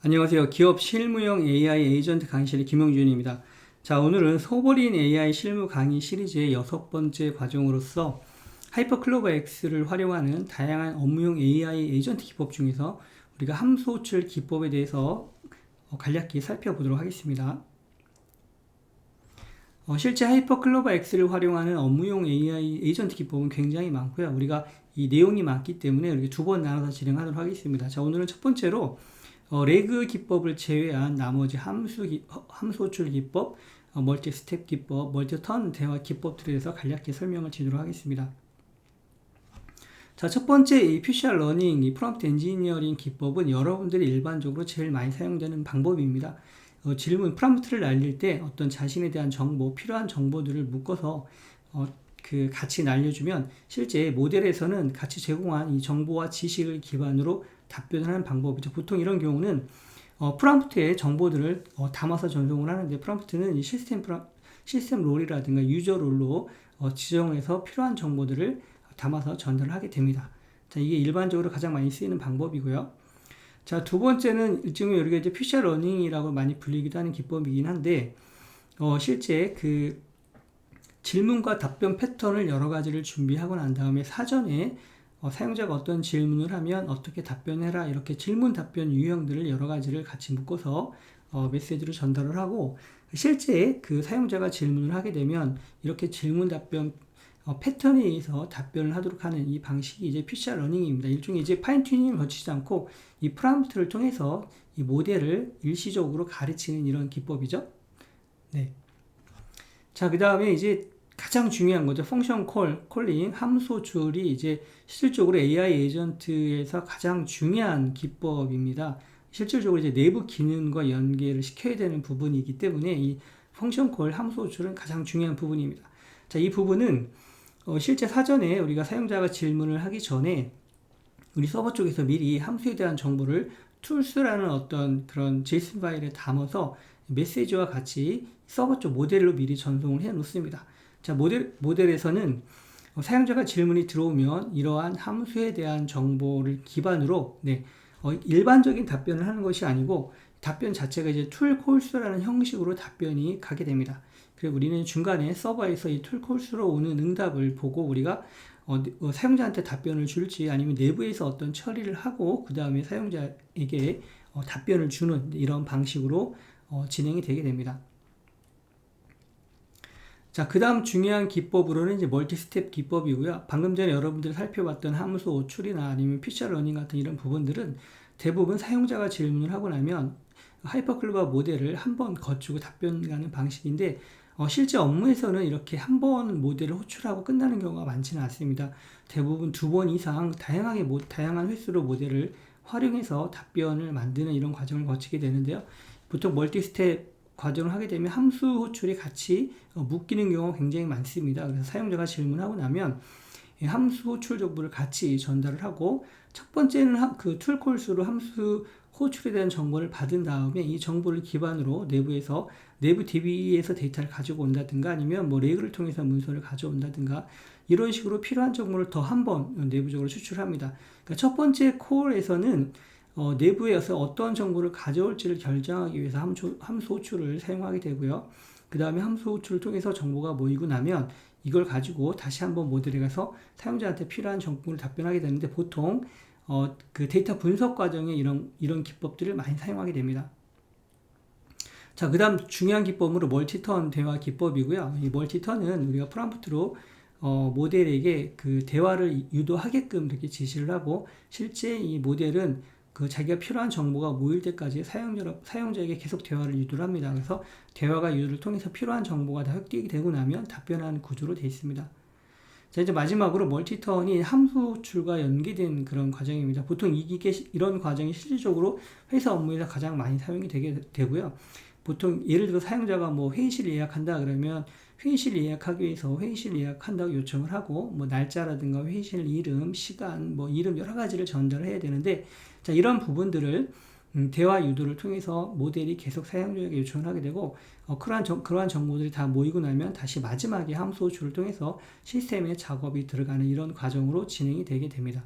안녕하세요. 기업 실무용 AI 에이전트 강의실의 김용준입니다. 자, 오늘은 소버린 AI 실무 강의 시리즈의 여섯 번째 과정으로서 하이퍼클로버 X를 활용하는 다양한 업무용 AI 에이전트 기법 중에서 우리가 함수 호출 기법에 대해서 어, 간략히 살펴보도록 하겠습니다. 어, 실제 하이퍼클로버 X를 활용하는 업무용 AI 에이전트 기법은 굉장히 많고요. 우리가 이 내용이 많기 때문에 이렇게 두 번 나눠서 진행하도록 하겠습니다. 자, 오늘은 첫 번째로 어, 레그 기법을 제외한 나머지 함수, 기, 함수 호출 기법, 어, 멀티 스텝 기법, 멀티 턴 대화 기법들에 대해서 간략히 설명을 드리도록 하겠습니다. 자, 첫 번째 이 퓨셜 러닝, 이 프롬프트 엔지니어링 기법은 여러분들이 일반적으로 제일 많이 사용되는 방법입니다. 어, 질문, 프롬프트를 날릴 때 어떤 자신에 대한 정보, 필요한 정보들을 묶어서 어, 그 같이 날려주면 실제 모델에서는 같이 제공한 이 정보와 지식을 기반으로 답변을 하는 방법이죠. 보통 이런 경우는 어, 프롬프트에 정보들을 어, 담아서 전송을 하는데 프롬프트는 이 시스템 프롬, 시스템 롤이라든가 유저 롤로 어, 지정해서 필요한 정보들을 담아서 전달을 하게 됩니다. 자, 이게 일반적으로 가장 많이 쓰이는 방법이고요. 자, 두 번째는 일종의 우리가 이제 퓨처 러닝이라고 많이 불리기도 하는 기법이긴 한데, 어, 실제 그 질문과 답변 패턴을 여러 가지를 준비하고 난 다음에 사전에 어, 사용자가 어떤 질문을 하면 어떻게 답변해라 이렇게 질문 답변 유형들을 여러 가지를 같이 묶어서 어, 메시지를 전달을 하고 실제 그 사용자가 질문을 하게 되면 이렇게 질문 답변 어, 패턴에 의해서 답변을 하도록 하는 이 방식이 이제 퓨처 러닝입니다. 일종의 이제 파인 튜닝을 거치지 않고 이 프롬프트를 통해서 이 모델을 일시적으로 가르치는 이런 기법이죠. 네. 자, 그 다음에 이제 가장 중요한 거죠. 펑션 콜, 콜링, 함수 줄이 이제 실질적으로 AI 에이전트에서 가장 중요한 기법입니다. 실질적으로 이제 내부 기능과 연계를 시켜야 되는 부분이기 때문에 이 펑션 콜, 함수 줄은 가장 중요한 부분입니다. 자, 이 부분은 어, 실제 사전에 우리가 사용자가 질문을 하기 전에 우리 서버 쪽에서 미리 함수에 대한 정보를 툴스라는 어떤 그런 JSON 파일에 담아서 메시지와 같이 서버 쪽 모델로 미리 전송을 해 놓습니다. 자, 모델, 모델에서는 사용자가 질문이 들어오면 이러한 함수에 대한 정보를 기반으로 네, 어, 일반적인 답변을 하는 것이 아니고 답변 자체가 이제 툴 콜스라는 형식으로 답변이 가게 됩니다. 그리고 우리는 중간에 서버에서 이 툴 콜스로 오는 응답을 보고 우리가 어, 어, 사용자한테 답변을 줄지 아니면 내부에서 어떤 처리를 하고 그 다음에 사용자에게 어, 답변을 주는 이런 방식으로 어, 진행이 되게 됩니다. 자, 그 다음 중요한 기법으로는 이제 멀티 스텝 기법이고요. 방금 전에 여러분들이 살펴봤던 함수 호출이나 아니면 피처 러닝 같은 이런 부분들은 대부분 사용자가 질문을 하고 나면 하이퍼클바 모델을 한 번 거치고 답변하는 방식인데 어, 실제 업무에서는 이렇게 한 번 모델을 호출하고 끝나는 경우가 많지는 않습니다. 대부분 두 번 이상 다양하게 모, 다양한 횟수로 모델을 활용해서 답변을 만드는 이런 과정을 거치게 되는데요. 보통 멀티 스텝 과정을 하게 되면 함수 호출이 같이 어, 묶이는 경우가 굉장히 많습니다. 그래서 사용자가 질문하고 나면 함수 호출 정보를 같이 전달을 하고 첫 번째는 그 툴콜 수로 함수 호출에 대한 정보를 받은 다음에 이 정보를 기반으로 내부에서 내부 DB에서 데이터를 가지고 온다든가 아니면 뭐 레그를 통해서 문서를 가져온다든가 이런 식으로 필요한 정보를 더 한 번 내부적으로 추출합니다. 그러니까 첫 번째 콜에서는 어, 내부에서 어떤 정보를 가져올지를 결정하기 위해서 함수, 함수 호출을 사용하게 되고요. 그 다음에 함수 호출을 통해서 정보가 모이고 나면 이걸 가지고 다시 한번 모델에 가서 사용자한테 필요한 정보를 답변하게 되는데 보통 어, 그 데이터 분석 과정에 이런, 이런 기법들을 많이 사용하게 됩니다. 자, 그 다음 중요한 기법으로 멀티턴 대화 기법이고요. 이 멀티턴은 우리가 프롬프트로 어, 모델에게 그 대화를 유도하게끔 이렇게 지시를 하고 실제 이 모델은 그 자기가 필요한 정보가 모일 때까지 사용자, 사용자에게 계속 대화를 유도를 합니다. 그래서 대화가 유도를 통해서 필요한 정보가 다 획득이 되고 나면 답변하는 구조로 되어 있습니다. 자, 이제 마지막으로 멀티턴이 함수 출과 연계된 그런 과정입니다. 보통 이게 이런 과정이 실질적으로 회사 업무에서 가장 많이 사용이 되게 되고요. 보통 예를 들어 사용자가 뭐 회의실 예약한다 그러면 회의실 예약하기 위해서 회의실 예약한다고 요청을 하고 뭐 날짜라든가 회의실 이름, 시간, 뭐 이름 여러 가지를 전달해야 되는데 자, 이런 부분들을 음, 대화 유도를 통해서 모델이 계속 사용자에게 요청을 하게 되고 어, 그러한, 정, 그러한 정보들이 다 모이고 나면 다시 마지막에 함수 호출을 통해서 시스템에 작업이 들어가는 이런 과정으로 진행이 되게 됩니다.